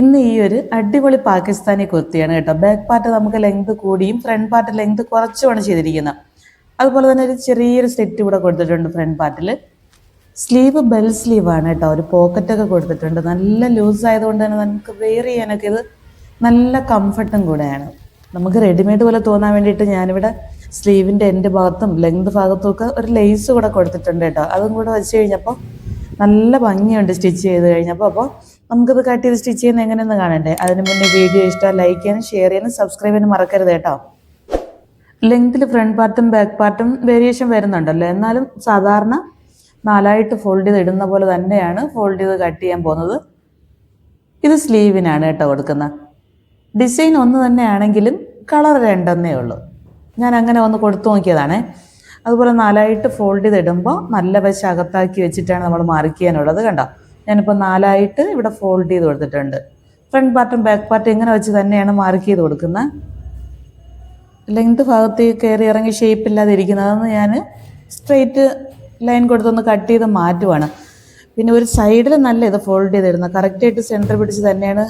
ഇന്ന് ഈ ഒരു അടിപൊളി പാകിസ്ഥാനി കുർത്തിയാണ് കേട്ടോ. ബാക്ക് പാർട്ട് നമുക്ക് ലെങ്ത് കൂടിയും ഫ്രണ്ട് പാർട്ട് ലെങ്ത് കുറച്ചുമാണ് ചെയ്തിരിക്കുന്നത്. അതുപോലെ തന്നെ ഒരു ചെറിയൊരു സെറ്റ് ഇവിടെ കൊടുത്തിട്ടുണ്ട് ഫ്രണ്ട് പാർട്ടിൽ സ്ലീവ് ബെൽ സ്ലീവാണ് കേട്ടോ. ഒരു പോക്കറ്റൊക്കെ കൊടുത്തിട്ടുണ്ട്. നല്ല ലൂസ് ആയതുകൊണ്ട് തന്നെ നമുക്ക് വെയർ ചെയ്യാനൊക്കെ ഇത് നല്ല കംഫർട്ടും കൂടെയാണ്. നമുക്ക് റെഡിമെയ്ഡ് പോലെ തോന്നാൻ വേണ്ടിയിട്ട് ഞാനിവിടെ സ്ലീവിന്റെ എന്റെ ഭാഗത്തും ലെങ്ത് ഭാഗത്തും ഒക്കെ ഒരു ലേസ് കൂടെ കൊടുത്തിട്ടുണ്ട് കേട്ടോ. അതും കൂടെ വെച്ച് കഴിഞ്ഞപ്പോൾ നല്ല ഭംഗിയുണ്ട് സ്റ്റിച്ച് ചെയ്ത് കഴിഞ്ഞപ്പോൾ അപ്പോൾ നമുക്കത് കട്ട് ചെയ്ത് സ്റ്റിച്ച് ചെയ്യുന്ന എങ്ങനെയെന്ന് കാണണ്ടേ? അതിന് മുന്നേ വീഡിയോ ഇഷ്ടം ലൈക്ക് ചെയ്യാനും ഷെയർ ചെയ്യാനും സബ്സ്ക്രൈബ് ചെയ്യാനും മറക്കരുത് കേട്ടോ. ലെങ്ത്തിൽ ഫ്രണ്ട് പാർട്ടും ബാക്ക് പാർട്ടും വേരിയേഷൻ വരുന്നുണ്ടല്ലോ. എന്നാലും സാധാരണ നാലായിട്ട് ഫോൾഡ് ചെയ്ത് ഇടുന്ന പോലെ തന്നെയാണ് ഫോൾഡ് ചെയ്ത് കട്ട് ചെയ്യാൻ പോകുന്നത്. ഇത് സ്ലീവിനാണ് കേട്ടോ കൊടുക്കുന്നത് ഡിസൈൻ ഒന്ന് തന്നെയാണെങ്കിലും കളർ രണ്ടെന്നേ ഉള്ളൂ. ഞാൻ അങ്ങനെ ഒന്ന് കൊടുത്തു നോക്കിയതാണേ. അതുപോലെ നാലായിട്ട് ഫോൾഡ് ചെയ്ത് ഇടുമ്പോൾ നല്ല വശം അകത്താക്കി വെച്ചിട്ടാണ് നമ്മൾ മാർക്ക് ചെയ്യാനുള്ളത് കണ്ടോ? ഞാനിപ്പോൾ നാലായിട്ട് ഇവിടെ ഫോൾഡ് ചെയ്ത് കൊടുത്തിട്ടുണ്ട്. ഫ്രണ്ട് പാർട്ടും ബാക്ക് പാർട്ടും ഇങ്ങനെ വെച്ച് തന്നെയാണ് മാർക്ക് ചെയ്ത് കൊടുക്കുന്നത്. ലെങ്ത് ഭാഗത്ത് കയറി ഇറങ്ങി ഷേപ്പ് ഇല്ലാതെ ഇരിക്കുന്നതെന്ന് ഞാൻ സ്ട്രെയിറ്റ് ലൈൻ കൊടുത്തൊന്ന് കട്ട് ചെയ്ത് മാറ്റുവാണ്. പിന്നെ ഒരു സൈഡിൽ നല്ല ഇത് ഫോൾഡ് ചെയ്തിരുന്നത് കറക്റ്റായിട്ട് സെന്റർ പിടിച്ച് തന്നെയാണ്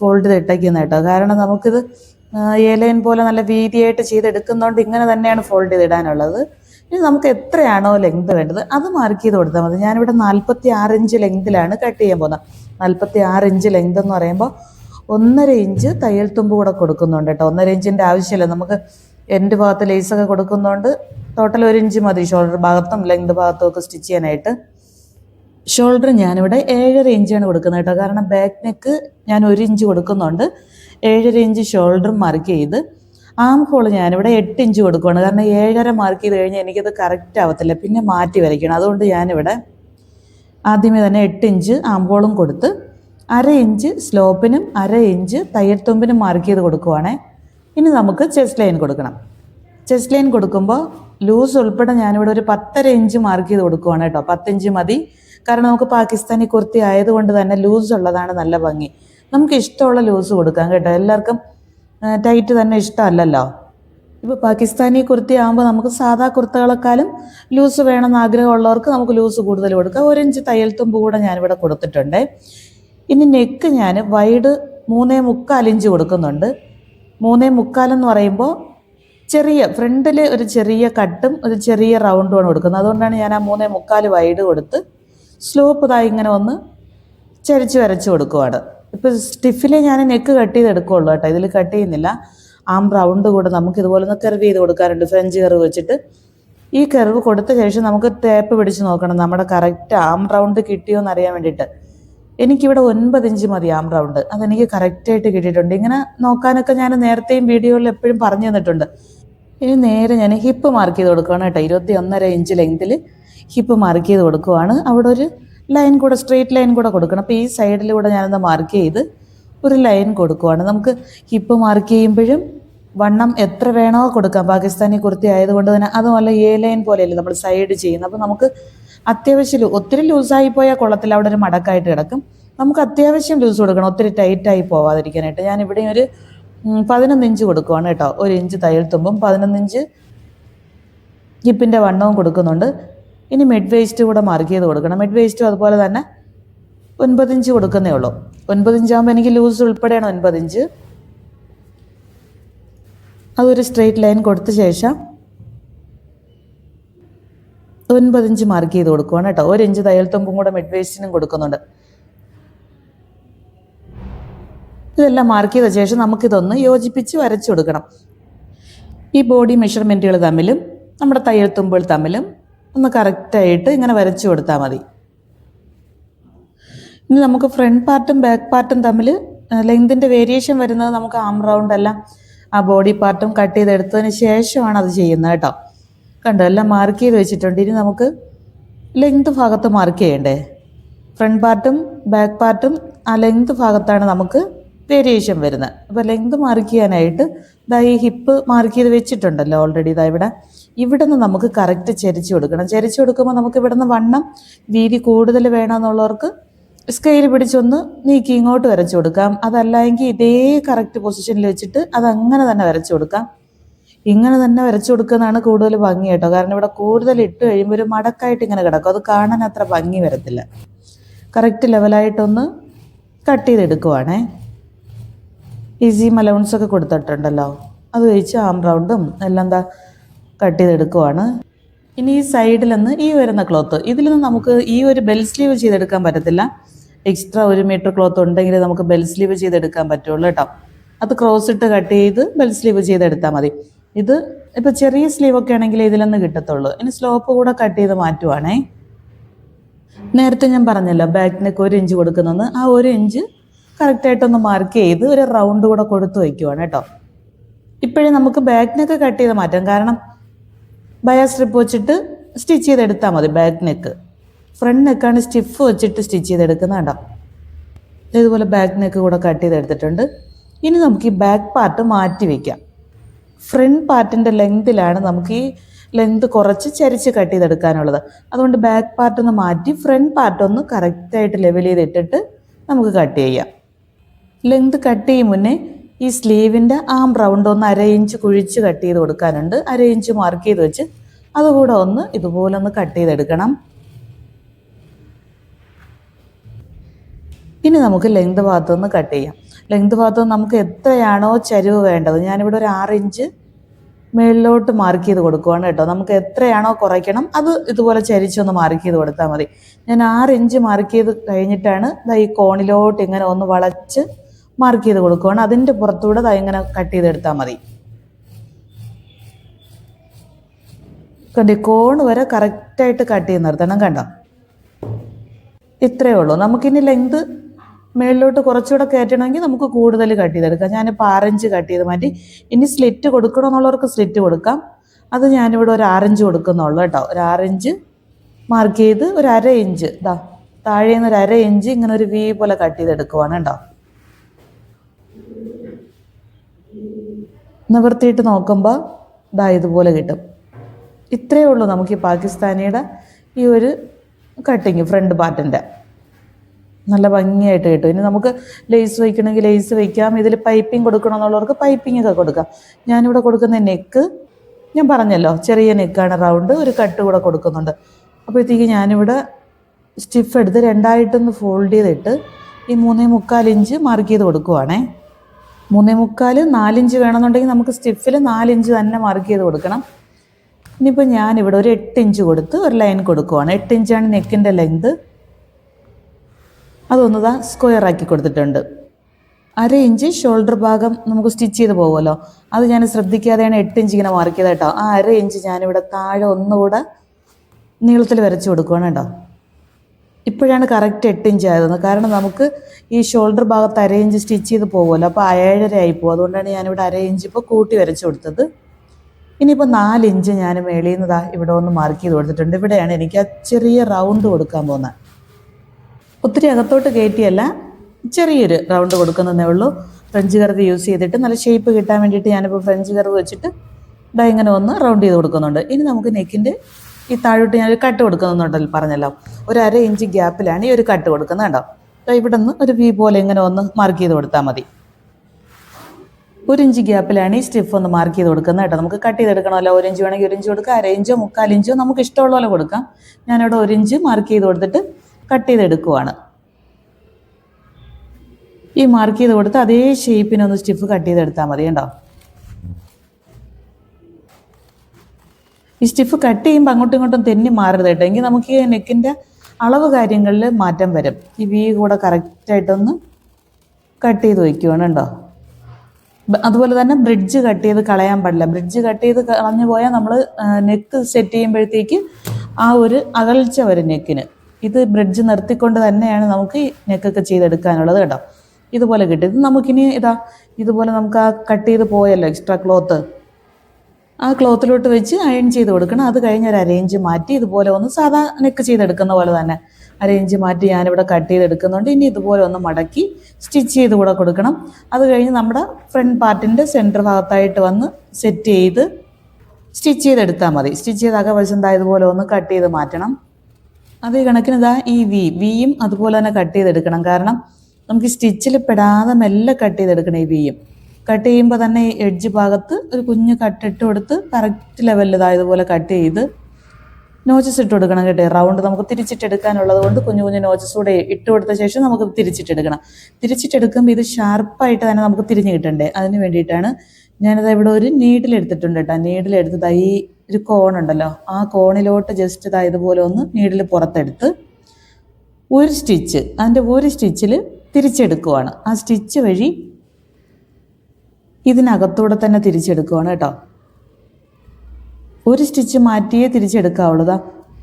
ഫോൾഡ് ചെയ്ത് ഇട്ടേക്കുന്നത് കേട്ടോ. കാരണം നമുക്കിത് ഏലൈൻ ലൈൻ പോലെ നല്ല വീതിയായിട്ട് ചെയ്തെടുക്കുന്നതുകൊണ്ട് ഇങ്ങനെ തന്നെയാണ് ഫോൾഡ് ചെയ്തിടാനുള്ളത്. ഇനി നമുക്ക് എത്രയാണോ ലെങ്ത് വേണ്ടത് അത് മാർക്ക് ചെയ്ത് കൊടുത്താൽ മതി. ഞാനിവിടെ നാൽപ്പത്തി ആറ് ഇഞ്ച് ലെങ്തിലാണ് കട്ട് ചെയ്യാൻ പോകുന്നത്. നാൽപ്പത്തി ആറ് ഇഞ്ച് ലെങ്ത് എന്ന് പറയുമ്പോൾ ഒന്നര ഇഞ്ച് തയ്യൽ തുമ്പ് കൂടെ കൊടുക്കുന്നുണ്ട് കേട്ടോ. ഒന്നര ഇഞ്ചിന്റെ ആവശ്യമില്ല. നമുക്ക് എന്റെ ഭാഗത്ത് ലേസൊക്കെ കൊടുക്കുന്നതുകൊണ്ട് ടോട്ടൽ ഒരു ഇഞ്ച് മതി. ഷോൾഡർ ഭാഗത്തും ലെങ്ത് ഭാഗത്തും ഒക്കെ സ്റ്റിച്ച് ചെയ്യാനായിട്ട്. ഷോൾഡർ ഞാനിവിടെ ഏഴര ഇഞ്ചാണ് കൊടുക്കുന്നത് കേട്ടോ. കാരണം ബാക്ക് നെക്ക് ഞാൻ ഒരു ഇഞ്ച് കൊടുക്കുന്നുണ്ട്. ഏഴര ഇഞ്ച് ഷോൾഡർ മാർക്ക് ചെയ്ത് ആം ഹോൾ ഞാനിവിടെ എട്ട് ഇഞ്ച് കൊടുക്കുകയാണ് കാരണം ഏഴര മാർക്ക് ചെയ്ത് കഴിഞ്ഞാൽ എനിക്കത് കറക്റ്റ് ആവത്തില്ല. പിന്നെ മാറ്റി വരയ്ക്കണം. അതുകൊണ്ട് ഞാനിവിടെ ആദ്യമേ തന്നെ എട്ട് ഇഞ്ച് ആംബോളും കൊടുത്ത് അര ഇഞ്ച് സ്ലോപ്പിനും അര ഇഞ്ച് തയ്യൽ മാർക്ക് ചെയ്ത് കൊടുക്കുവാണേ. ഇനി നമുക്ക് ചെസ്റ്റ് ലൈൻ കൊടുക്കണം. ചെസ്റ്റ് ലൈൻ കൊടുക്കുമ്പോൾ ലൂസ് ഉൾപ്പെടെ ഞാനിവിടെ ഒരു പത്തര ഇഞ്ച് മാർക്ക് ചെയ്ത് കൊടുക്കുവാണ് കേട്ടോ. പത്തിഞ്ച് മതി. കാരണം നമുക്ക് പാകിസ്ഥാനി കുർത്തി ആയതുകൊണ്ട് തന്നെ ലൂസ് ഉള്ളതാണ് നല്ല ഭംഗി. നമുക്ക് ഇഷ്ടമുള്ള ലൂസ് കൊടുക്കാം കേട്ടോ. എല്ലാവർക്കും ടൈറ്റ് തന്നെ ഇഷ്ടമല്ലല്ലോ? ഇപ്പോൾ പാകിസ്ഥാനി കുർത്തി ആകുമ്പോൾ നമുക്ക് സാധാ കുർത്തകളെക്കാളും ലൂസ് വേണമെന്ന് ആഗ്രഹമുള്ളവർക്ക് നമുക്ക് ലൂസ് കൂടുതൽ കൊടുക്കാം. ഒരു ഇഞ്ച് തയ്യൽ തുമ്പ് കൂടെ ഞാനിവിടെ കൊടുത്തിട്ടുണ്ട്. ഇനി നെക്ക് ഞാൻ വൈഡ് മൂന്നേ മുക്കാൽ ഇഞ്ച് കൊടുക്കുന്നുണ്ട്. മൂന്നേ മുക്കാലെന്ന് പറയുമ്പോൾ ചെറിയ ഫ്രണ്ടിൽ ഒരു ചെറിയ കട്ടും ഒരു ചെറിയ റൗണ്ടുമാണ് കൊടുക്കുന്നത്. അതുകൊണ്ടാണ് ഞാൻ ആ മൂന്നേ മുക്കാൽ വൈഡ് കൊടുത്ത് സ്ലോപ്പ് ഇതായി ഇങ്ങനെ ഒന്ന് ചരിച്ച് വരച്ച് കൊടുക്കുവാണ്. ഇപ്പോൾ സ്റ്റിഫിൽ ഞാൻ നെക്ക് കട്ട് ചെയ്ത് എടുക്കുള്ളൂ കേട്ടോ. ഇതിൽ കട്ട് ചെയ്യുന്നില്ല. ആം റൗണ്ട് കൂടെ നമുക്ക് ഇതുപോലെ ഒന്ന് കർവ് ചെയ്ത് കൊടുക്കാറുണ്ട്. ഫ്രഞ്ച് കർവ് വെച്ചിട്ട്. ഈ കർവ് കൊടുത്ത ശേഷം നമുക്ക് ടേപ്പ് പിടിച്ച് നോക്കണം. നമ്മുടെ കറക്റ്റ് ആം റൗണ്ട് കിട്ടിയോ എന്ന് അറിയാൻ വേണ്ടിയിട്ട്. എനിക്കിവിടെ ഒൻപത് ഇഞ്ച് മതി ആം റൗണ്ട്. അതെനിക്ക് കറക്റ്റായിട്ട് കിട്ടിയിട്ടുണ്ട്. ഇങ്ങനെ നോക്കാനൊക്കെ ഞാൻ നേരത്തെയും വീഡിയോയിൽ എപ്പോഴും പറഞ്ഞു തന്നിട്ടുണ്ട്. ഇനി നേരെ ഞാൻ ഹിപ്പ് മാർക്ക് ചെയ്ത് കൊടുക്കുകയാണ് കേട്ടോ. ഇരുപത്തി ഒന്നര ഇഞ്ച് ലെങ്തിൽ ഹിപ്പ് മാർക്ക് ചെയ്ത് കൊടുക്കുവാണ്. അവിടെ ഒരു ലൈൻ കൂടെ സ്ട്രെയിറ്റ് ലൈൻ കൂടെ കൊടുക്കണം. അപ്പോൾ ഈ സൈഡിലൂടെ ഞാനൊന്ന് മാർക്ക് ചെയ്ത് ഒരു ലൈൻ കൊടുക്കുവാണ്. നമുക്ക് ഹിപ്പ് മാർക്ക് ചെയ്യുമ്പോഴും വണ്ണം എത്ര വേണോ കൊടുക്കാം. പാകിസ്ഥാനി കുർത്തി ആയതുകൊണ്ട് തന്നെ അതുമല്ല എ ലൈൻ പോലെയല്ലേ നമ്മൾ സൈഡ് ചെയ്യുന്നത്. അപ്പോൾ നമുക്ക് അത്യാവശ്യം ഒത്തിരി ലൂസായി പോയാൽ കുളത്തിൽ അവിടെ ഒരു മടക്കായിട്ട് കിടക്കും. നമുക്ക് അത്യാവശ്യം ലൂസ് കൊടുക്കണം. ഒത്തിരി ടൈറ്റായി പോവാതിരിക്കാനായിട്ട്. ഞാൻ ഇവിടെ ഒരു പതിനൊന്ന് ഇഞ്ച് കൊടുക്കുവാണ് കേട്ടോ. ഒരു ഇഞ്ച് തയ്യൽ തുമ്പും പതിനൊന്ന് ഇഞ്ച് ഹിപ്പിന്റെ വണ്ണവും കൊടുക്കുന്നുണ്ട്. ഇനി മിഡ് വേസ്റ്റ് കൂടെ മാർക്ക് ചെയ്ത് കൊടുക്കണം മിഡ് വേസ്റ്റും അതുപോലെ തന്നെ ഒൻപതിഞ്ച് കൊടുക്കുന്നേ ഉള്ളൂ. ഒൻപതിഞ്ചാകുമ്പോൾ എനിക്ക് ലൂസ് ഉൾപ്പെടെയാണ് ഒൻപതിഞ്ച് അതൊരു സ്ട്രെയിറ്റ് ലൈൻ കൊടുത്ത ശേഷം ഒൻപതിഞ്ച് മാർക്ക് ചെയ്ത് കൊടുക്കുവാണ് കേട്ടോ. ഒരു ഇഞ്ച് തയ്യൽ തുമ്പും കൂടെ മിഡ് വേസ്റ്റിനും കൊടുക്കുന്നുണ്ട്. ഇതെല്ലാം മാർക്ക് ചെയ്ത ശേഷം നമുക്കിതൊന്ന് യോജിപ്പിച്ച് വരച്ചു കൊടുക്കണം. ഈ ബോഡി മെഷർമെന്റുകൾ തമ്മിലും നമ്മുടെ തയ്യൽ തുമ്പുകൾ തമ്മിലും ഒന്ന് കറക്റ്റായിട്ട് ഇങ്ങനെ വരച്ചു കൊടുത്താൽ മതി. ഇനി നമുക്ക് ഫ്രണ്ട് പാർട്ടും ബാക്ക് പാർട്ടും തമ്മിൽ ലെങ്തിന്റെ വേരിയേഷൻ വരുന്നത് നമുക്ക് ആം റൗണ്ട് എല്ലാം ആ ബോഡി പാർട്ടും കട്ട് ചെയ്തെടുത്തതിന് ശേഷമാണ് അത് ചെയ്യുന്നത് കേട്ടോ. കണ്ടോ എല്ലാം മാർക്ക് ചെയ്ത് വെച്ചിട്ടുണ്ട്. ഇനി നമുക്ക് ലെങ്ത് ഭാഗത്ത് മാർക്ക് ചെയ്യണ്ടേ? ഫ്രണ്ട് പാർട്ടും ബാക്ക് പാർട്ടും ആ ലെങ്ത് ഭാഗത്താണ് നമുക്ക് വേരിയേഷൻ വരുന്നത്. അപ്പോൾ ലെങ്ത് മാർക്ക് ചെയ്യാനായിട്ട് ഇതാ ഈ ഹിപ്പ് മാർക്ക് ചെയ്ത് വെച്ചിട്ടുണ്ടല്ലോ ഓൾറെഡി ഇതാ ഇവിടെ ഇവിടെ നിന്ന് നമുക്ക് കറക്റ്റ് ചരിച്ചു കൊടുക്കണം. ചരിച്ചു കൊടുക്കുമ്പോൾ നമുക്ക് ഇവിടെ നിന്ന് വണ്ണം വീതി കൂടുതൽ വേണമെന്നുള്ളവർക്ക് സ്കെയിൽ പിടിച്ചൊന്ന് നീക്കി ഇങ്ങോട്ട് വരച്ചു കൊടുക്കാം. അതല്ല എങ്കിൽ ഇതേ കറക്റ്റ് പൊസിഷനിൽ വെച്ചിട്ട് അതങ്ങനെ തന്നെ വരച്ചു കൊടുക്കാം. ഇങ്ങനെ തന്നെ വരച്ചു കൊടുക്കുന്നതാണ് കൂടുതൽ ഭംഗി കേട്ടോ. കാരണം ഇവിടെ കൂടുതൽ ഇട്ട് കഴിയുമ്പോൾ ഒരു മടക്കായിട്ട് ഇങ്ങനെ കിടക്കും. അത് കാണാൻ അത്ര ഭംഗി വരത്തില്ല. കറക്റ്റ് ലെവലായിട്ടൊന്ന് കട്ട് ചെയ്തെടുക്കുവാണേ. ഈസി മലൗൺസ് ഒക്കെ കൊടുത്തിട്ടുണ്ടല്ലോ. അത് കഴിച്ച് ആം റൗണ്ടും എല്ലാം എന്താ കട്ട് ചെയ്തെടുക്കുവാണ്. ഇനി ഈ സൈഡിൽ നിന്ന് ഈ വരുന്ന ക്ലോത്ത് ഇതിൽ നിന്ന് നമുക്ക് ഈ ഒരു ബെൽ സ്ലീവ് ചെയ്തെടുക്കാൻ പറ്റത്തില്ല. എക്സ്ട്രാ ഒരു മീറ്റർ ക്ലോത്ത് ഉണ്ടെങ്കിൽ നമുക്ക് ബെൽ സ്ലീവ് ചെയ്തെടുക്കാൻ പറ്റുള്ളൂ കേട്ടോ അത് ക്രോസ് ഇട്ട് കട്ട് ചെയ്ത് ബെൽ സ്ലീവ് ചെയ്തെടുത്താൽ മതി. ഇത് ഇപ്പോൾ ചെറിയ സ്ലീവൊക്കെ ആണെങ്കിൽ ഇതിലൊന്ന് കിട്ടത്തുള്ളൂ. ഇനി സ്ലോപ്പ് കൂടെ കട്ട് ചെയ്ത് മാറ്റുവാണേ. നേരത്തെ ഞാൻ പറഞ്ഞല്ലോ ബാക്ക് നെക്ക് ഒരു ഇഞ്ച് കൊടുക്കുന്നതെന്ന് ആ ഒരു ഇഞ്ച് കറക്റ്റായിട്ടൊന്ന് മാർക്ക് ചെയ്ത് ഒരു റൗണ്ട് കൂടെ കൊടുത്തു വയ്ക്കുവാണ് കേട്ടോ. ഇപ്പോഴേ നമുക്ക് ബാക്ക് കട്ട് ചെയ്ത് മാറ്റാം. കാരണം ബയാ സ്ട്രിപ്പ് വെച്ചിട്ട് സ്റ്റിച്ച് ചെയ്തെടുത്താൽ മതി ബാക്ക് നെക്ക് ഫ്രണ്ട് നെക്കാണ് സ്റ്റിഫ് വെച്ചിട്ട് സ്റ്റിച്ച് ചെയ്തെടുക്കുന്നത് കേട്ടോ ഇതുപോലെ ബാക്ക് നെക്ക് കൂടെ കട്ട് ചെയ്തെടുത്തിട്ടുണ്ട്. ഇനി നമുക്ക് ഈ ബാക്ക് പാർട്ട് മാറ്റി വയ്ക്കാം ഫ്രണ്ട് പാർട്ടിന്റെ ലെങ്തിലാണ് നമുക്ക് ഈ ലെങ്ത് കുറച്ച് ചരിച്ച് കട്ട് ചെയ്തെടുക്കാനുള്ളത്. അതുകൊണ്ട് ബാക്ക് പാർട്ട് ഒന്ന് മാറ്റി ഫ്രണ്ട് പാർട്ട് ഒന്ന് കറക്റ്റായിട്ട് ലെവൽ ചെയ്തിട്ടിട്ട് നമുക്ക് കട്ട് ചെയ്യാം. ലെങ്ത് കട്ട് ചെയ്യും മുന്നേ ഈ സ്ലീവിന്റെ ആം റൗണ്ട് ഒന്ന് അര ഇഞ്ച് കുഴിച്ച് കട്ട് ചെയ്ത് കൊടുക്കാനുണ്ട്. അര ഇഞ്ച് മാർക്ക് ചെയ്ത് വെച്ച് അതുകൂടെ ഒന്ന് ഇതുപോലെ ഒന്ന് കട്ട് ചെയ്തെടുക്കണം. ഇനി നമുക്ക് ലെങ്ത് ഭാഗത്തു നിന്ന് കട്ട് ചെയ്യാം. ലെങ്ത് ഭാഗത്തു നമുക്ക് എത്രയാണോ ചരിവ് വേണ്ടത്. ഞാനിവിടെ ഒരു ആറ് ഇഞ്ച് മുകളിലോട്ട് മാർക്ക് ചെയ്ത് കൊടുക്കുവാണ് കേട്ടോ. നമുക്ക് എത്രയാണോ കുറയ്ക്കണം അത് ഇതുപോലെ ചരിച്ചൊന്ന് മാർക്ക് ചെയ്ത് കൊടുത്താൽ മതി. ഞാൻ ആറ് ഇഞ്ച് മാർക്ക് ചെയ്ത് കഴിഞ്ഞിട്ടാണ് ഈ കോണിലോട്ട് ഇങ്ങനെ ഒന്ന് വളച്ച് മാർക്ക് ചെയ്ത് കൊടുക്കുകയാണ് അതിന്റെ പുറത്തൂടെ ഇങ്ങനെ കട്ട് ചെയ്തെടുത്താൽ മതി. കണ്ടി കോൺ വരെ കറക്റ്റായിട്ട് കട്ട് ചെയ്ത് നിർത്തണം കണ്ടോ? ഇത്രയേ ഉള്ളൂ. നമുക്കിനി ലെങ്ത് മേളിലോട്ട് കുറച്ചുകൂടെ കയറ്റണമെങ്കിൽ നമുക്ക് കൂടുതൽ കട്ട് ചെയ്തെടുക്കാം. ഞാനിപ്പോൾ ആറഞ്ച് കട്ട് ചെയ്ത് മാറ്റി. ഇനി സ്ലിറ്റ് കൊടുക്കണമെന്നുള്ളവർക്ക് സ്ലിറ്റ് കൊടുക്കാം. അത് ഞാനിവിടെ ഒരു ആറഞ്ച് കൊടുക്കുന്നുള്ളൂ കേട്ടോ. ഒരു ആറഞ്ച് മാർക്ക് ചെയ്ത് ഒരു അര ഇഞ്ച് ഇതാ താഴെ നിന്ന് ഒരു അര ഇഞ്ച് ഇങ്ങനെ ഒരു വി പോലെ കട്ട് ചെയ്തെടുക്കുവാണ് കേട്ടോ. നിവർത്തിയിട്ട് നോക്കുമ്പോൾ ഇതാ ഇതുപോലെ കിട്ടും. ഇത്രയേ ഉള്ളൂ നമുക്ക് ഈ പാകിസ്ഥാനിയുടെ ഈ ഒരു കട്ടിങ് ഫ്രണ്ട് പാർട്ടിന്റെ നല്ല ഭംഗിയായിട്ട് കിട്ടും. ഇനി നമുക്ക് ലേസ് വയ്ക്കണമെങ്കിൽ ലേസ് വയ്ക്കാം ഇതിൽ പൈപ്പിംഗ് കൊടുക്കണമെന്നുള്ളവർക്ക് പൈപ്പിംഗ് ഒക്കെ കൊടുക്കാം. ഞാനിവിടെ കൊടുക്കുന്ന നെക്ക് ഞാൻ പറഞ്ഞല്ലോ ചെറിയ നെക്കാണ് റൗണ്ട് ഒരു കട്ട് കൂടെ കൊടുക്കുന്നുണ്ട്. അപ്പോഴത്തേക്ക് ഞാനിവിടെ സ്റ്റിഫ് എടുത്ത് രണ്ടായിട്ടൊന്ന് ഫോൾഡ് ചെയ്തിട്ട് ഈ മൂന്നേ മുക്കാൽ ഇഞ്ച് മാർക്ക് ചെയ്ത് കൊടുക്കുവാണേ. മൂന്നേ മുക്കാൽ നാലിഞ്ച് വേണമെന്നുണ്ടെങ്കിൽ നമുക്ക് സ്റ്റിഫിൽ നാലിഞ്ച് തന്നെ മാർക്ക് ചെയ്ത് കൊടുക്കണം. ഇനിയിപ്പോൾ ഞാനിവിടെ ഒരു എട്ട് ഇഞ്ച് കൊടുത്ത് ഒരു ലൈൻ കൊടുക്കുവാണ്. എട്ട് ഇഞ്ചാണ് നെക്കിന്റെ ലെങ്ത് അതൊന്ന് ദാ സ്ക്വയർ ആക്കി കൊടുത്തിട്ടുണ്ട്. അര ഇഞ്ച് ഷോൾഡർ ഭാഗം നമുക്ക് സ്റ്റിച്ച് ചെയ്ത് പോകുമല്ലോ അത് ഞാൻ ശ്രദ്ധിക്കാതെയാണ് എട്ട് ഇഞ്ച് ഇങ്ങനെ മാർക്ക് ചെയ്തേട്ടോ ആ അര ഇഞ്ച് ഞാനിവിടെ താഴെ ഒന്നുകൂടെ നീളത്തിൽ വരച്ച് കൊടുക്കുകയാണ് കേട്ടോ. ഇപ്പോഴാണ് കറക്റ്റ് എട്ട് ഇഞ്ച് ആയിരുന്നത് കാരണം നമുക്ക് ഈ ഷോൾഡർ ഭാഗത്ത് അര ഇഞ്ച് സ്റ്റിച്ച് ചെയ്ത് പോകുമല്ലോ. അപ്പോൾ ഏഴര ആയി അതുകൊണ്ടാണ് ഞാനിവിടെ അര ഇഞ്ച് ഇപ്പോൾ കൂട്ടി വരച്ച് കൊടുത്തത്. ഇനിയിപ്പോൾ നാല് ഇഞ്ച് ഞാൻ മേളിൽ നിന്ന് ഇവിടെ ഒന്ന് മാർക്ക് ചെയ്ത് കൊടുത്തിട്ടുണ്ട്. ഇവിടെയാണ് എനിക്ക് ആ ചെറിയ റൗണ്ട് കൊടുക്കാൻ പോകുന്നത്. ഒത്തിരി അകത്തോട്ട് കയറ്റിയല്ല ചെറിയൊരു റൗണ്ട് കൊടുക്കുന്നതേ ഉള്ളൂ. ഫ്രഞ്ച് കർവ് യൂസ് ചെയ്തിട്ട് നല്ല ഷേപ്പ് കിട്ടാൻ വേണ്ടിയിട്ട് ഞാനിപ്പോൾ ഫ്രഞ്ച് കർവ് വെച്ചിട്ട് ഇതാ ഇങ്ങനെ ഒന്ന് റൗണ്ട് ചെയ്ത് കൊടുക്കുന്നുണ്ട്. ഇനി നമുക്ക് നെക്കിന്റെ ഈ താഴോട്ട് ഞാനൊരു കട്ട് കൊടുക്കുന്നുണ്ടല്ലോ പറഞ്ഞല്ലോ. ഒരു അര ഇഞ്ച് ഗ്യാപ്പിലാണ് ഈ ഒരു കട്ട് കൊടുക്കുന്നത് കേട്ടോ ഇവിടെ നിന്ന് ഒരു വി പോലെ ഇങ്ങനെ ഒന്ന് മാർക്ക് ചെയ്ത് കൊടുത്താൽ മതി. ഒരു ഇഞ്ച് ഗ്യാപ്പിലാണ് ഈ സ്റ്റിഫ് ഒന്ന് മാർക്ക് ചെയ്ത് കൊടുക്കുന്നത് കേട്ടോ. നമുക്ക് കട്ട് ചെയ്തെടുക്കണമല്ലോ. ഒരു ഇഞ്ച് വേണമെങ്കിൽ ഒരു ഇഞ്ച് കൊടുക്കാം. അര ഇഞ്ചോ മുക്കാൽ ഇഞ്ചോ നമുക്ക് ഇഷ്ടമുള്ള പോലെ കൊടുക്കാം. ഞാനിവിടെ ഒരു ഇഞ്ച് മാർക്ക് ചെയ്ത് കൊടുത്തിട്ട് കട്ട് ചെയ്തെടുക്കുവാണ്. ഈ മാർക്ക് ചെയ്ത് കൊടുത്ത് അതേ ഷേപ്പിനൊന്ന് സ്റ്റിഫ് കട്ട് ചെയ്തെടുത്താൽ മതി കേട്ടോ ഈ സ്റ്റിഫ് കട്ട് ചെയ്യുമ്പോൾ അങ്ങോട്ടും ഇങ്ങോട്ടും തെന്നി മാറരുത് കേട്ടോ. എങ്കിൽ നമുക്ക് ഈ നെക്കിന്റെ അളവ് കാര്യങ്ങളിൽ മാറ്റം വരും. ഈ വി കൂടെ കറക്റ്റായിട്ടൊന്ന് കട്ട് ചെയ്ത് വയ്ക്കുവാണ് കേട്ടോ. അതുപോലെ തന്നെ ബ്രിഡ്ജ് കട്ട് ചെയ്ത് കളയാൻ പാടില്ല. ബ്രിഡ്ജ് കട്ട് ചെയ്ത് കളഞ്ഞു പോയാൽ നമ്മൾ നെക്ക് സെറ്റ് ചെയ്യുമ്പോഴത്തേക്ക് ആ ഒരു അകൽച്ച വരും നെക്കിന് ഇത് ബ്രിഡ്ജ് നിർത്തിക്കൊണ്ട് തന്നെയാണ് നമുക്ക് ഈ നെക്കൊക്കെ ചെയ്തെടുക്കാനുള്ളത് കേട്ടോ. ഇതുപോലെ കിട്ടും. ഇത് നമുക്കിനി ഇതാ ഇതുപോലെ നമുക്ക് ആ കട്ട് ചെയ്ത് പോയല്ലോ എക്സ്ട്രാ ക്ലോത്ത് ആ ക്ലോത്തിലോട്ട് വെച്ച് അയൺ ചെയ്ത് കൊടുക്കണം. അത് കഴിഞ്ഞ് ഒരു അറേഞ്ച് മാറ്റി ഇതുപോലെ ഒന്ന് സാധാ നെക്ക് ചെയ്തെടുക്കുന്ന പോലെ തന്നെ. അറേഞ്ച് മാറ്റി ഞാനിവിടെ കട്ട് ചെയ്തെടുക്കുന്നുണ്ട്. ഇനി ഇതുപോലെ ഒന്ന് മടക്കി സ്റ്റിച്ച് ചെയ്ത് കൂടെ കൊടുക്കണം. അത് കഴിഞ്ഞ് നമ്മുടെ ഫ്രണ്ട് പാർട്ടിന്റെ സെന്റർ ഭാഗത്തായിട്ട് വന്ന് സെറ്റ് ചെയ്ത് സ്റ്റിച്ച് ചെയ്തെടുത്താൽ മതി. സ്റ്റിച്ച് ചെയ്ത് അകവശം ദാ ഇതുപോലെ ഒന്ന് കട്ട് ചെയ്ത് മാറ്റണം. അതേ കണക്കിന് ഇതാ ഈ വി വിയും അതുപോലെ തന്നെ കട്ട് ചെയ്തെടുക്കണം. കാരണം നമുക്ക് സ്റ്റിച്ചിൽ പെടാതെ മെല്ലെ കട്ട് ചെയ്തെടുക്കണം ഈ വിയും. കട്ട് ചെയ്യുമ്പോൾ തന്നെ ഈ എഡ്ജ് ഭാഗത്ത് ഒരു കുഞ്ഞ് കട്ടിട്ട് കൊടുത്ത് കറക്റ്റ് ഇതുപോലെ കട്ട് ചെയ്ത് നോച്ചസ് ഇട്ട് കൊടുക്കണം കേട്ടോ. റൗണ്ട് നമുക്ക് തിരിച്ചിട്ടെടുക്കാനുള്ളത് കൊണ്ട് കുഞ്ഞു കുഞ്ഞു നോച്ചസ് കൂടെ ഇട്ട് കൊടുത്ത ശേഷം നമുക്ക് തിരിച്ചിട്ടെടുക്കണം. തിരിച്ചിട്ടെടുക്കുമ്പോൾ ഇത് ഷാർപ്പായിട്ട് തന്നെ നമുക്ക് തിരിഞ്ഞ് കിട്ടണ്ടേ? അതിന് വേണ്ടിയിട്ടാണ് ഞാനത് ഇവിടെ ഒരു നീഡിൽ എടുത്തിട്ടുണ്ട് കേട്ടോ. നീഡിൽ എടുത്തത് ഈ ഒരു കോണുണ്ടല്ലോ ആ കോണിലോട്ട് ജസ്റ്റ് ഇതായതുപോലെ ഒന്ന് നീഡിൽ പുറത്തെടുത്ത് ഒരു സ്റ്റിച്ച് അതിന്റെ ഒരു സ്റ്റിച്ചിൽ തിരിച്ചെടുക്കുവാണ്. ആ സ്റ്റിച്ച് വഴി ഇതിനകത്തൂടെ തന്നെ തിരിച്ചെടുക്കുവാണ് കേട്ടോ. ഒരു സ്റ്റിച്ച് മാറ്റിയേ തിരിച്ചെടുക്കാവുള്ളതാ.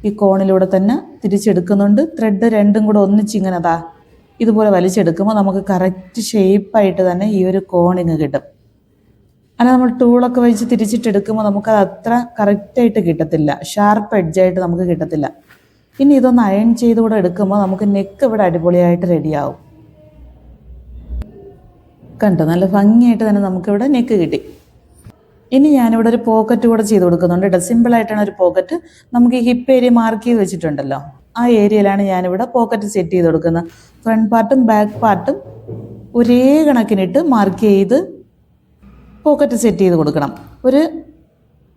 ഈ കോണിലൂടെ തന്നെ തിരിച്ചെടുക്കുന്നുണ്ട്. ത്രെഡ് രണ്ടും കൂടെ ഒന്നിച്ചിങ്ങനെ അതാ ഇതുപോലെ വലിച്ചെടുക്കുമ്പോൾ നമുക്ക് കറക്റ്റ് ഷേപ്പായിട്ട് തന്നെ ഈ ഒരു കോണിങ് കിട്ടും. അല്ല നമ്മൾ ടൂളൊക്കെ വെച്ച് തിരിച്ചിട്ടെടുക്കുമ്പോൾ നമുക്കത് അത്ര കറക്റ്റായിട്ട് കിട്ടത്തില്ല. ഷാർപ്പ് എഡ്ജായിട്ട് നമുക്ക് കിട്ടത്തില്ല. ഇനി ഇതൊന്ന് അയൺ ചെയ്ത് കൂടെ എടുക്കുമ്പോൾ നമുക്ക് നെക്ക് ഇവിടെ അടിപൊളിയായിട്ട് റെഡിയാവും കണ്ടോ? നല്ല ഭംഗിയായിട്ട് തന്നെ നമുക്കിവിടെ നെക്ക് കിട്ടി. ഇനി ഞാനിവിടെ ഒരു പോക്കറ്റ് കൂടെ ചെയ്ത് കൊടുക്കുന്നുണ്ട് കേട്ടോ സിമ്പിളായിട്ടാണ് ഒരു പോക്കറ്റ് നമുക്ക് ഈ ഹിപ്പ് ഏരിയ മാർക്ക് ചെയ്ത് വെച്ചിട്ടുണ്ടല്ലോ. ആ ഏരിയയിലാണ് ഞാനിവിടെ പോക്കറ്റ് സെറ്റ് ചെയ്ത് കൊടുക്കുന്നത്. ഫ്രണ്ട് പാർട്ടും ബാക്ക് പാർട്ടും ഒരേ കണക്കിനിട്ട് മാർക്ക് ചെയ്ത് പോക്കറ്റ് സെറ്റ് ചെയ്ത് കൊടുക്കണം. ഒരു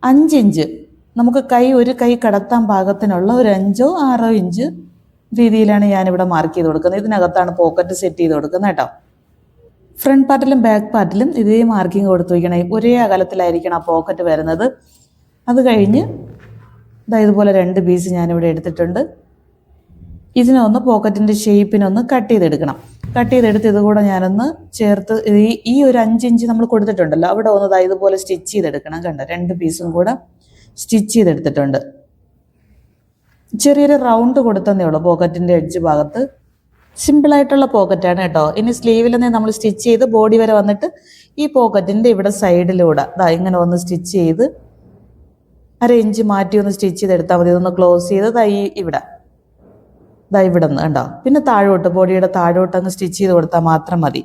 അഞ്ച് ഇഞ്ച് നമുക്ക് കൈ ഒരു കൈ കടത്താൻ പാകത്തിനുള്ള ഒരു അഞ്ചോ ആറോ ഇഞ്ച് രീതിയിലാണ് ഞാനിവിടെ മാർക്ക് ചെയ്ത് കൊടുക്കുന്നത്. ഇതിനകത്താണ് പോക്കറ്റ് സെറ്റ് ചെയ്ത് കൊടുക്കുന്നത് കേട്ടോ. ഫ്രണ്ട് പാർട്ടിലും ബാക്ക് പാർട്ടിലും ഇതേ മാർക്കിംഗ് കൊടുത്തു വയ്ക്കണേ. ഒരേ അകലത്തിലായിരിക്കണം ആ പോക്കറ്റ് വരുന്നത്. അത് കഴിഞ്ഞ് ഇതാ ഇതുപോലെ രണ്ട് പീസ് ഞാനിവിടെ എടുത്തിട്ടുണ്ട്. ഇതിനൊന്ന് പോക്കറ്റിന്റെ ഷേപ്പിനൊന്ന് കട്ട് ചെയ്തെടുക്കണം. കട്ട് ചെയ്തെടുത്ത് ഇതുകൂടെ ഞാനൊന്ന് ചേർത്ത് ഈ ഈ ഒരു അഞ്ച് ഇഞ്ച് നമ്മൾ കൊടുത്തിട്ടുണ്ടല്ലോ. അവിടെ ഒന്ന് ഇതാ ഇതുപോലെ സ്റ്റിച്ച് ചെയ്തെടുക്കണം കണ്ടോ? രണ്ട് പീസും കൂടെ സ്റ്റിച്ച് ചെയ്തെടുത്തിട്ടുണ്ട്. ചെറിയൊരു റൗണ്ട് കൊടുത്തന്നേ ഉള്ളൂ പോക്കറ്റിന്റെ എഡ്ജ് ഭാഗത്ത്. സിമ്പിളായിട്ടുള്ള പോക്കറ്റാണ് കേട്ടോ. ഇനി സ്ലീവിൽ നിന്ന് നമ്മൾ സ്റ്റിച്ച് ചെയ്ത് ബോഡി വരെ വന്നിട്ട് ഈ പോക്കറ്റിന്റെ ഇവിടെ സൈഡിലൂടെ ദാ ഇങ്ങനെ ഒന്ന് സ്റ്റിച്ച് ചെയ്ത് അര ഇഞ്ച് മാറ്റി ഒന്ന് സ്റ്റിച്ച് ചെയ്തെടുത്താൽ മതി. ഇതൊന്ന് ക്ലോസ് ചെയ്ത് ദാ ഇവിടെ. ദാ ഇവിടെ നിന്ന് കണ്ടോ? പിന്നെ താഴോട്ട് ബോഡിയുടെ താഴോട്ട് അങ്ങ് സ്റ്റിച്ച് ചെയ്ത് കൊടുത്താൽ മാത്രം മതി.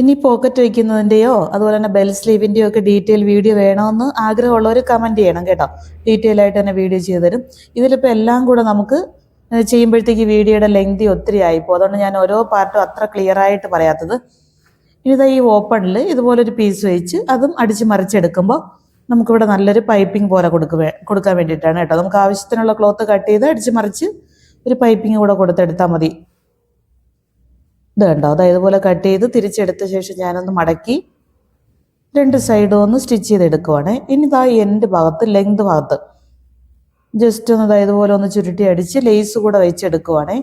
ഇനി പോക്കറ്റ് വയ്ക്കുന്നതിന്റെയോ അതുപോലെ തന്നെ ബെൽ സ്ലീവിന്റെയോ ഒക്കെ ഡീറ്റെയിൽ വീഡിയോ വേണമെന്ന് ആഗ്രഹമുള്ളവർ കമന്റ് ചെയ്യണം കേട്ടോ. ഡീറ്റെയിൽ ആയിട്ട് തന്നെ വീഡിയോ ചെയ്തു തരും. ഇതിലിപ്പോൾ എല്ലാം കൂടെ നമുക്ക് ചെയ്യുമ്പോഴത്തേക്ക് വീഡിയോയുടെ ലെങ്തി ഒത്തിരി ആയിപ്പോൾ അതുകൊണ്ട് ഞാൻ ഓരോ പാർട്ടും അത്ര ക്ലിയർ ആയിട്ട് പറയാത്തത്. ഇനി ഇതാ ഈ ഓപ്പണിൽ ഇതുപോലൊരു പീസ് വെച്ച് അതും അടിച്ച് മറിച്ചെടുക്കുമ്പോൾ നമുക്കിവിടെ നല്ലൊരു പൈപ്പിംഗ് പോലെ കൊടുക്കുക കൊടുക്കാൻ വേണ്ടിയിട്ടാണ് കേട്ടോ. നമുക്ക് ആവശ്യത്തിനുള്ള ക്ലോത്ത് കട്ട് ചെയ്ത് അടിച്ച് മറിച്ച് ഒരു പൈപ്പിംഗ് കൂടെ കൊടുത്തെടുത്താൽ മതി. ഇത് കണ്ടോ? അതായത് ഇതുപോലെ കട്ട് ചെയ്ത് തിരിച്ചെടുത്ത ശേഷം ഞാനൊന്ന് മടക്കി രണ്ട് സൈഡും ഒന്ന് സ്റ്റിച്ച് ചെയ്ത് ചെയ്തെടുക്കുവാണ്. ഇനി ഇതാ എന്റെ ഭാഗത്ത് ലെങ്ത് ഭാഗത്ത് ജസ്റ്റ് ഒന്ന് ഇതാ ഇതുപോലെ ഒന്ന് ചുരുട്ടി അടിച്ച് ലേസ് കൂടെ വെച്ചെടുക്കുവാണേ.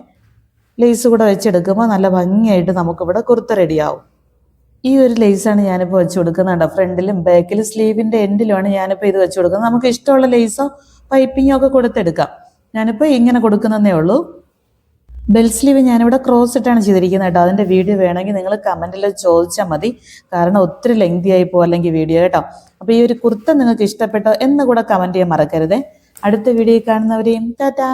ലേസ് കൂടെ വെച്ചെടുക്കുമ്പോൾ നല്ല ഭംഗിയായിട്ട് നമുക്കിവിടെ കുർത്ത റെഡിയാവും ഈ ഒരു ലേസാണ് ഞാനിപ്പോൾ വെച്ച് കൊടുക്കുന്നുണ്ട് ഫ്രണ്ടിലും ബാക്കിലും സ്ലീവിന്റെ എൻഡിലുമാണ് ഞാനിപ്പോൾ ഇത് വെച്ച് കൊടുക്കുന്നത്. നമുക്ക് ഇഷ്ടമുള്ള ലേസോ പൈപ്പിങ്ങോ ഒക്കെ കൊടുത്തെടുക്കാം. ഞാനിപ്പോൾ ഇങ്ങനെ കൊടുക്കുന്നതേ ഉള്ളൂ. ബെൽ സ്ലീവ് ഞാനിവിടെ ക്രോസ് ഇട്ടാണ് ചെയ്തിരിക്കുന്നത് കേട്ടോ. അതിന്റെ വീഡിയോ വേണമെങ്കിൽ നിങ്ങൾ കമന്റിൽ ചോദിച്ചാൽ മതി. കാരണം ഒത്തിരി ലെങ്തി ആയി പോകും അല്ലെങ്കിൽ വീഡിയോ കേട്ടോ. അപ്പോൾ ഈ ഒരു കുർത്ത നിങ്ങൾക്ക് ഇഷ്ടപ്പെട്ടോ എന്ന് കൂടെ കമന്റ് ചെയ്യാൻ മറക്കരുതേ. അടുത്ത വീഡിയോ കാണുന്നവരെയും ടാറ്റാ.